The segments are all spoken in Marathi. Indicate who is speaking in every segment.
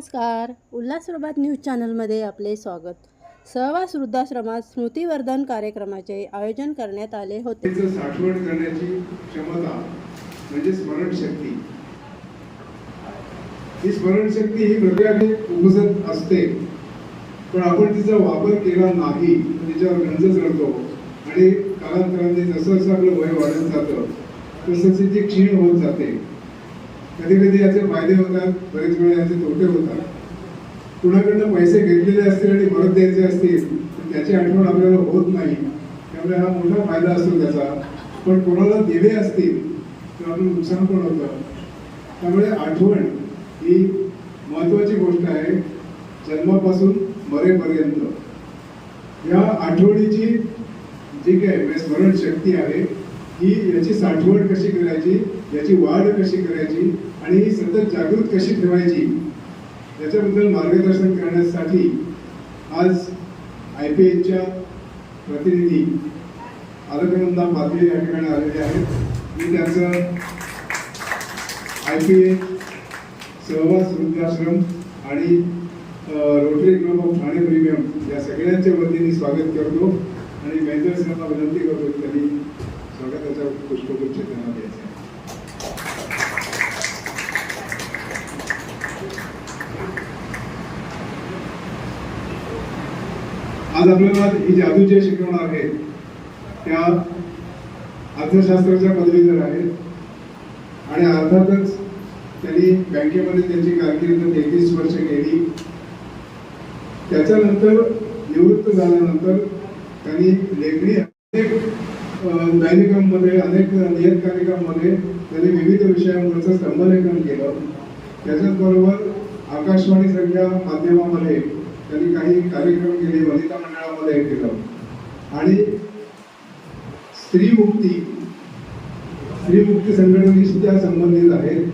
Speaker 1: नमस्कार. उल्हासप्रभात न्यूज चॅनलमध्ये आपले स्वागत. सहवास वृद्धाश्रमात स्मृतीवर्धन कार्यक्रमाचे आयोजन करण्यात आले होते.
Speaker 2: साठवण करण्याची क्षमता म्हणजे स्मरणशक्ती. ही स्मरणशक्ती ही प्रत्येकाने उपजत असते. पण आपण तिचा वापर केला नाही तिच्यावर गंज चढतो आणि कालांतराने जसं जसं आपलं वय वाढत जातं तसं तशी ती क्षीण होत जाते. कधी कधी याचे फायदे होतात बरेच वेळा याचे तोटे होतात. कुणाकडनं पैसे घेतलेले असतील आणि परत द्यायचे असतील तर त्याची आठवण आपल्याला होत नाही. त्यामुळे हा मोठा फायदा असतो त्याचा. पण कोणाला दिले असतील तर आपलं नुकसान पण होतं. त्यामुळे आठवण ही महत्त्वाची गोष्ट आहे जन्मापासून मरेपर्यंत. या आठवणीची जी काय स्मरण शक्ती आहे ही याची साठवण कशी करायची याची वाढ कशी करायची आणि ही सतत जागृत कशी ठेवायची याच्याबद्दल मार्गदर्शन करण्यासाठी आज आय पी एच्या प्रतिनिधी अलकनंदा पाटील या ठिकाणी आलेले आहेत. मी त्यांचं आय पी ए सहवास वृद्धाश्रम आणि rotary club of Thane premium या सगळ्यांच्या वतीने स्वागत करतो आणि मेजर सरांना विनंती करतो त्यांनी त्यांनी पुष्पगुच्छ त्यांना द्यायचा आज आपल्याला ही जादू जे शिकवणार आहेत त्या अर्थशास्त्राच्या पदवीधर आहेत आणि अर्थातच त्यांनी बँकेमध्ये त्यांची कारकीर्द तेहतीस वर्ष केली त्याच्यानंतर निवृत्त झाल्यानंतर त्यांनी लेखणी अनेक दैनिकांमध्ये अनेक नियतकालिकांमध्ये त्यांनी विविध विषयांवरचं स्तंभलेखन केलं. त्याच्याचबरोबर आकाशवाणी आकाशवाणीसारख्या माध्यमामध्ये त्यांनी काही कार्यक्रम केले वनिता मंडळामध्ये केलं. आणि स्त्रीमुक्ती स्त्रीमुक्ती संघटनेशी त्या संबंधित आहेत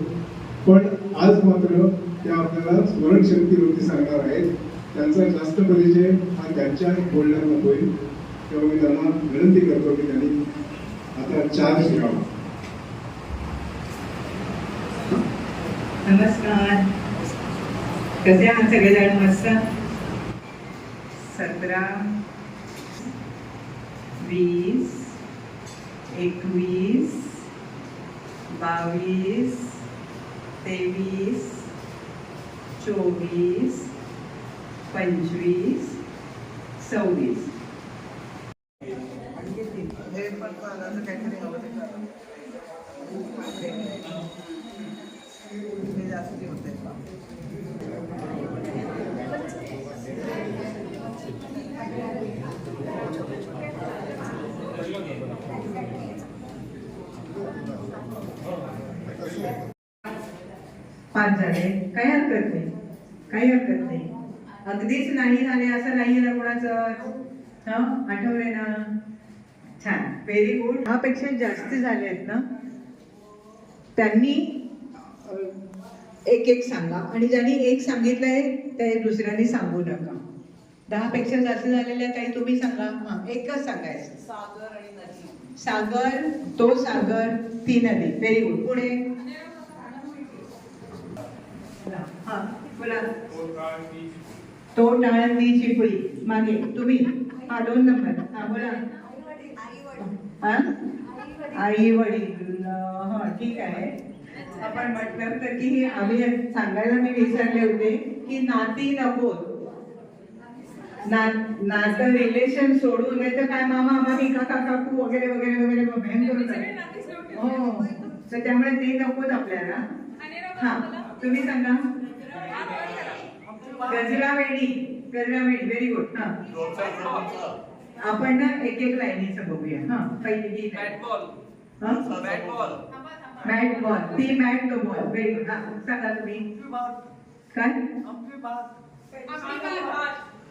Speaker 2: पण आज मात्र त्या आपल्याला स्मरणशक्तीवरती सांगणार आहेत. त्यांचा जास्त परिचय हा त्यांच्या बोलण्यातून होईल तेव्हा मी त्यांना विनंती करतो की त्यांनी आता चार्ज घ्यावा.
Speaker 3: नमस्कार. कसे आहात सगळेजण? मस्त? सतरा वीस एकवीस बावीस तेवीस चोवीस पंचवीस सव्वीस. पाच झाले. काही हरकत नाही. काही हरकत नाही. अगदीच नाही झाले असं नाही ना कोणाचं? हं? आठवले ना? छान. व्हेरी गुड ह्यापेक्षा जास्त झाले आहेत ना? त्यांनी एक एक सांगा. आणि ज्यांनी एक सांगितलंय ते दुसऱ्यांनी सांगू नका. दहा पेक्षा जास्त झालेल्या काही तुम्ही सांगा. हा एकच सांगायचं.
Speaker 4: सागर आणि नदी.
Speaker 3: सागर तो सागर ती नदी. व्हेरी गुड पुढे? हा बोला. तो टाळंदी चिपळी मागे तुम्ही. हा दोन नंबर. हा बोला. हा? आई वडील हा ठीक आहे. आपण म्हटलं तर की आम्ही सांगायला मी विसरले होते की नाती नको. ना नातं रिलेशन सोडून नाही तर काय मामा मामी काका काकू वगैरे वगैरे वगैरे भयंकर आहे. हो. तर त्यामुळे ते नकोच आपल्याला. हा. तुम्ही सांगा. गजरा वेडी गजरा वेडी व्हेरी गुड हा. आपण ना एक एक लाईनीचं बघूया हा पहिली ही. हा? मॅट बॉल ती मॅट तो बॉल व्हेरी गुड हा सांगा तुम्ही. काय?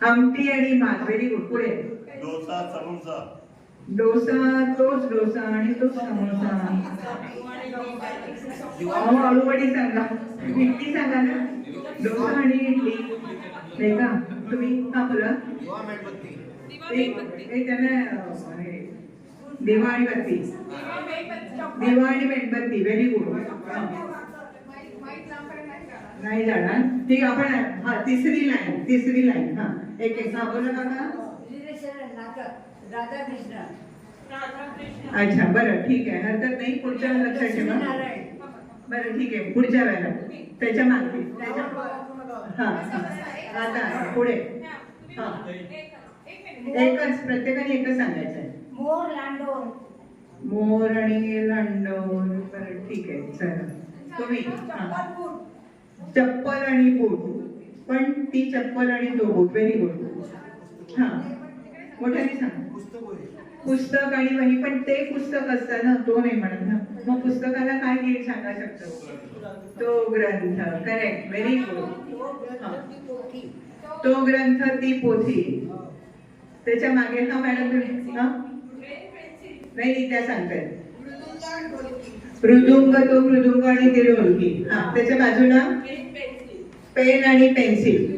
Speaker 3: आमटी आणि भात व्हेरी गुड पुढे.
Speaker 5: डोसा समोसा.
Speaker 3: डोसा तोच डोसा आणि तोच समोसा. अहो अळूवडी सांगा. इडली सांगा ना. डोसा आणि इडली. नाही का? तुम्ही का बोला. त्यांना दिवाळी बत्ती. दिवाळी मेणबत्ती. व्हेरी गुड नाही जाणार. ठीक आहे, आपण हा तिसरी लाईन तिसरी लाईन हा. एक एक. हा बोला काका.
Speaker 4: राधाकृष्ण.
Speaker 3: अच्छा बरं ठीक आहे. हरकत नाही. पुढच्या लक्षात ठेवा. बरं ठीक आहे. पुढच्या वेळेला. त्याच्यामागे. हा आता पुढे. हा एकच प्रत्येकाने एकच सांगायचं आहे.
Speaker 4: मोर लांडोर
Speaker 3: मोर आणि लांडोर बरं ठीक आहे. चला. तुम्ही. चप्पल आणि बूट. पण ती चप्पल आणि तो बूट. व्हेरी गुड हा. मोठ्याने सांग. पुस्तक आणि वही पण ते पुस्तक असतं ना तो नाही म्हणत ना. मग पुस्तकाला काय नीट सांगा शकतो? तो ग्रंथ करेक्ट व्हेरी गुड तो ग्रंथ ती पोथी. त्याच्यामागे हा मॅडम तुम्ही हा? नाही त्या सांगतायत मृदुंग तो मृदुंग आणि ती ढोलकी हा त्याच्या बाजूला पेन आणि पेन्सिल